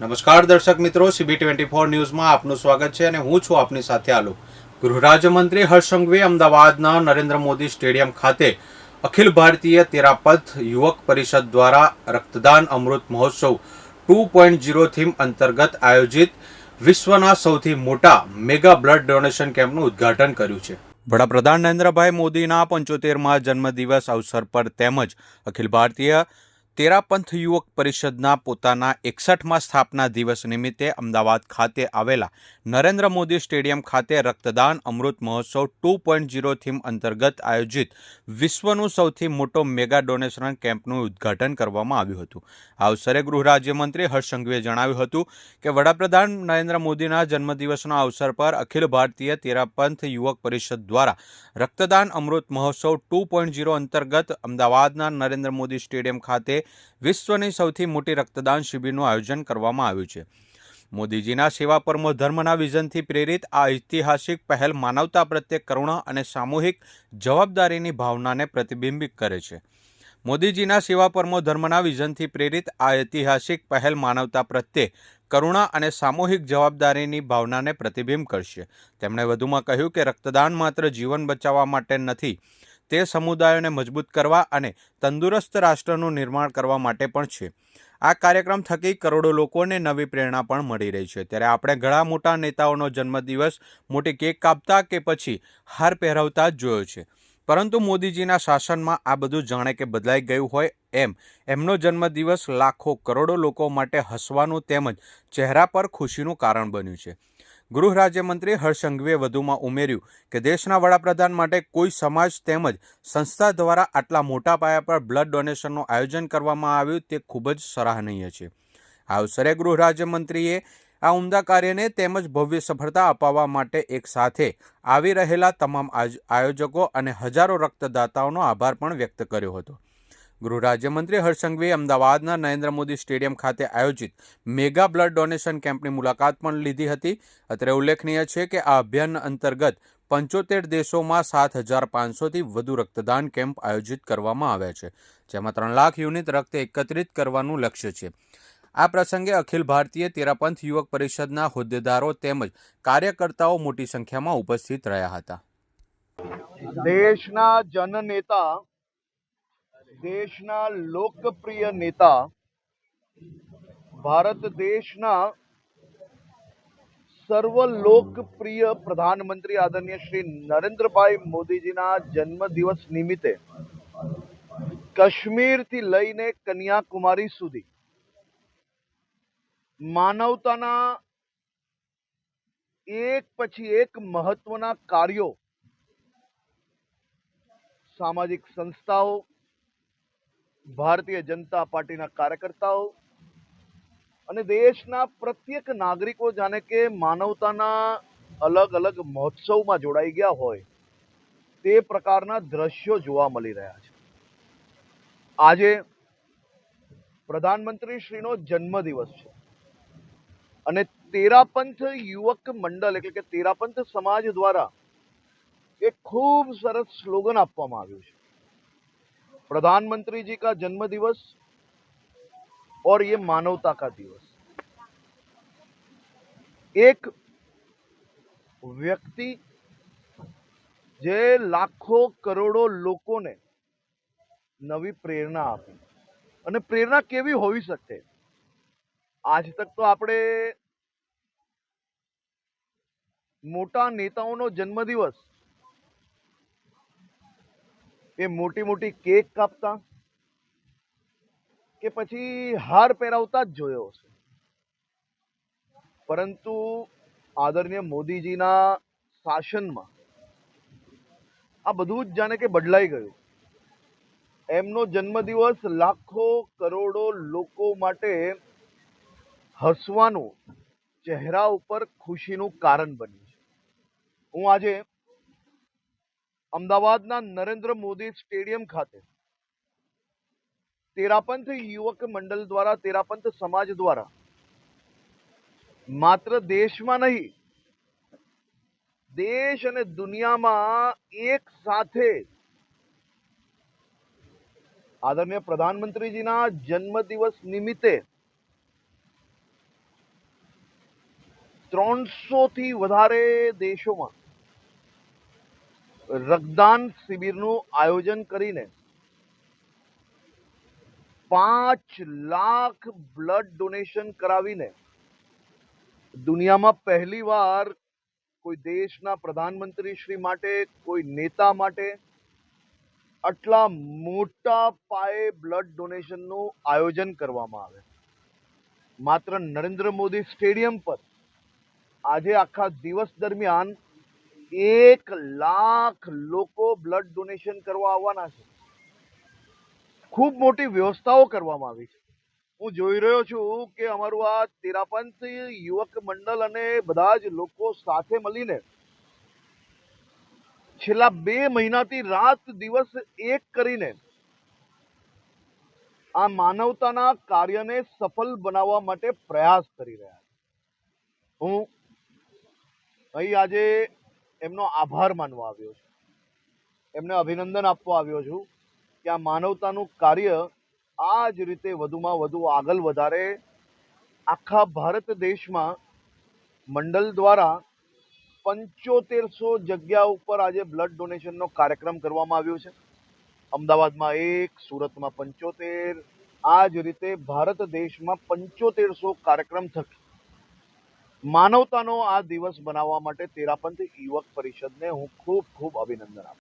નમસ્કાર દર્શક મિત્રો સીબી ટ્વેન્ટી ફોર ન્યૂઝમાં આપનું સ્વાગત છે અને હું છું આપની સાથે આલોક. ગૃહ રાજ્યમંત્રી હર્ષ અમદાવાદના નરેન્દ્ર મોદી સ્ટેડિયમ ખાતે અખિલ ભારતીય તેરાપથ યુવક પરિષદ દ્વારા રક્તદાન Amrit Mahotsav two point zero theme અંતર્ગત આયોજિત વિશ્વના સૌથી મોટા મેગા બ્લડ ડોનેશન કેમ્પનું ઉદ્ઘાટન કર્યું છે. વડાપ્રધાન નરેન્દ્રભાઈ મોદીના પંચોતેરમાં જન્મદિવસ અવસર પર તેમજ અખિલ ભારતીય તેરાપંથ યુવક પરિષદના પોતાના એકસઠમાં સ્થાપના દિવસ નિમિત્તે અમદાવાદ ખાતે આવેલા નરેન્દ્ર મોદી સ્ટેડિયમ ખાતે રક્તદાન Amrit Mahotsav two point zero theme અંતર્ગત આયોજિત વિશ્વનું સૌથી મોટો મેગા ડોનેશન કેમ્પનું ઉદ્ઘાટન કરવામાં આવ્યું હતું. આ અવસરે ગૃહ રાજ્યમંત્રી હર્ષ જણાવ્યું હતું કે વડાપ્રધાન નરેન્દ્ર મોદીના જન્મદિવસના અવસર પર અખિલ ભારતીય તેરાપંથ યુવક પરિષદ દ્વારા રક્તદાન Amrit Mahotsav two point zero અંતર્ગત અમદાવાદના નરેન્દ્ર મોદી સ્ટેડિયમ ખાતે વિશ્વની સૌથી મોટી રક્તદાન શિબિરનું આયોજન કરવામાં આવ્યું છે. મોદીજીના સેવા પરમો ધર્મના વિઝનથી પ્રેરિત આ ઐતિહાસિક પહેલ માનવતા પ્રત્યે કરુણા અને સામૂહિક જવાબદારીની ભાવનાને પ્રતિબિંબિત કરે છે. મોદીજીના સેવા પરમો ધર્મના વિઝનથી પ્રેરિત આ ઐતિહાસિક પહેલ માનવતા પ્રત્યે કરુણા અને સામૂહિક જવાબદારીની ભાવનાને પ્રતિબિંબ કરશે. તેમણે વધુમાં કહ્યું કે રક્તદાન માત્ર જીવન બચાવવા માટે નથી તે સમુદાયોને મજબૂત કરવા અને તંદુરસ્ત રાષ્ટ્રનું નિર્માણ કરવા માટે પણ છે. આ કાર્યક્રમ થકી કરોડો લોકોને નવી પ્રેરણા પણ મળી રહી છે. ત્યારે આપણે ઘણા મોટા નેતાઓનો જન્મદિવસ, મોટી કેક કાપતા કે પછી હાર પહેરાવતા જ જોયો છે. પરંતુ મોદીજીના શાસનમાં આ બધું જાણે કે બદલાઈ ગયું હોય એમ, એમનો જન્મદિવસ લાખો કરોડો લોકો માટે હસવાનું તેમજ ચહેરા પર ખુશીનું કારણ બન્યું છે. ગૃહ રાજ્યમંત્રી હર્ષ વધુમાં ઉમેર્યું કે દેશના વડાપ્રધાન માટે કોઈ સમાજ તેમજ સંસ્થા દ્વારા આટલા મોટા પાયા પર બ્લડ ડોનેશનનું આયોજન કરવામાં આવ્યું તે ખૂબ જ સરાહનીય છે. આ અવસરે ગૃહ રાજ્યમંત્રીએ આ ઉમદા કાર્યને તેમજ ભવ્ય સફળતા અપાવવા માટે એક સાથે આવી રહેલા તમામ આયોજકો અને હજારો રક્તદાતાઓનો આભાર પણ વ્યક્ત કર્યો હતો. ગૃહ રાજ્યમંત્રી હર્ષ અમદાવાદના નરેન્દ્ર મોદી સ્ટેડિયમ ખાતે આયોજિત મેગા બ્લડ ડોનેશન કેમ્પની મુલાકાત પણ લીધી હતી. અત્રે ઉલ્લેખનીય છે કે આ અભિયાન અંતર્ગત પંચોતેર દેશોમાં સાત હજાર પાંચસોથી વધુ રક્તદાન કેમ્પ આયોજિત કરવામાં આવ્યા છે, જેમાં ત્રણ લાખ યુનિટ રક્ત એકત્રિત કરવાનું લક્ષ્ય છે. આ પ્રસંગે અખિલ ભારતીય તેરાપંથ યુવક પરિષદના હોદ્દેદારો તેમજ કાર્યકર્તાઓ મોટી સંખ્યામાં ઉપસ્થિત રહ્યા હતા. દેશના જનનેતા દેશના લોકપ્રિય નેતા ભારત દેશના સર્વ લોકપ્રિય પ્રધાનમંત્રી આદરણીય શ્રી નરેન્દ્રભાઈ મોદીજીના જન્મદિવસ નિમિત્તે કાશ્મીરથી લઈને કન્યાકુમારી સુધી માનવતાના એક પછી એક મહત્વના કાર્યો સામાજિક સંસ્થાઓ ભારતીય જનતા પાર્ટીના કાર્યકર્તાઓ અને દેશના પ્રત્યેક નાગરિકો જાણે કે માનવતાના અલગ અલગ મહોત્સવમાં જોડાઈ ગયા હોય તે પ્રકારના દ્રશ્યો જોવા મળી રહ્યા છે. આજે પ્રધાનમંત્રી શ્રીનો જન્મદિવસ છે અને તેરાપંથ યુવક મંડળ એટલે કે તેરાપંથ સમાજ દ્વારા એક ખૂબ સરસ સ્લોગન આપવામાં આવ્યું છે. प्रधानमंत्री जी का जन्म दिवस और ये मानवता का दिवस एक વ્યક્તિ જે લાખો કરોડો લોકોને નવી પ્રેરણા આપી અને પ્રેરણા કેવી હોવી શકે આજ તક તો આપણે મોટા નેતાઓનો જન્મદિવસ એ મોટી મોટી કેક કાપતા કે પછી હાર પહેરાવતા જ જોયો હશે. પરંતુ આદરણીય મોદીજીના શાસનમાં આ બધું જ જાણે કે બદલાઈ ગયું. એમનો જન્મદિવસ લાખો કરોડો લોકો માટે હસવાનું ચહેરા ઉપર ખુશીનું કારણ બન્યું છે. હું આજે અમદાવાદના નરેન્દ્ર મોદી સ્ટેડિયમ ખાતે. તેરાપંથ યુવક મંડળ દ્વારા, તેરાપંથ સમાજ દ્વારા. માત્ર દેશમાં નહીં, દેશ અને દુનિયામાં એક સાથે આદરણીય પ્રધાનમંત્રીજીના જન્મદિવસ નિમિત્તે ત્રણસો થી વધારે દેશોમાં રક્તદાન શિબિરનું આયોજન કરીને પાંચ લાખ બ્લડ ડોનેશન કરાવીને દુનિયામાં પહેલીવાર કોઈ દેશના પ્રધાનમંત્રી શ્રી માટે, કોઈ નેતા માટે આટલા મોટા પાયે બ્લડ ડોનેશનનું આયોજન કરવામાં આવે. માત્ર નરેન્દ્ર મોદી સ્ટેડિયમ પર આજે આખા દિવસ દરમિયાન એક લાખ લોકો બ્લડ ડોનેશન કરવા આવવાના છે. ખૂબ મોટી વ્યવસ્થાઓ કરવામાં આવી છે. હું જોઈ રહ્યો છું કે અમારું આ તેરાપંથ યુવક મંડળ અને બધા જ લોકો સાથે મળીને છેલ્લા બે મહિનાથી રાત દિવસ એક કરીને આ માનવતાના કાર્યને સફળ બનાવવા માટે પ્રયાસ કરી રહ્યા છે. હું અહીં આજે એમનો આભાર માનવા આવ્યો છું. એમને અભિનંદન આપવા આવ્યો છું કે આ માનવતાનું કાર્ય આ જ રીતે વધુમાં વધુ આગળ વધારે આખા ભારત દેશમાં મંડળ દ્વારા પંચોતેરસો જગ્યા ઉપર આજે બ્લડ ડોનેશનનો કાર્યક્રમ કરવામાં આવ્યો છે. અમદાવાદમાં એક, સુરતમાં પંચોતેર, આ જ રીતે ભારત દેશમાં પંચોતેરસો કાર્યક્રમ થકી માનવતાનો આ દિવસ બનાવવા માટે તેરાપંથ યુવક પરિષદને હું ખૂબ ખૂબ અભિનંદન આપું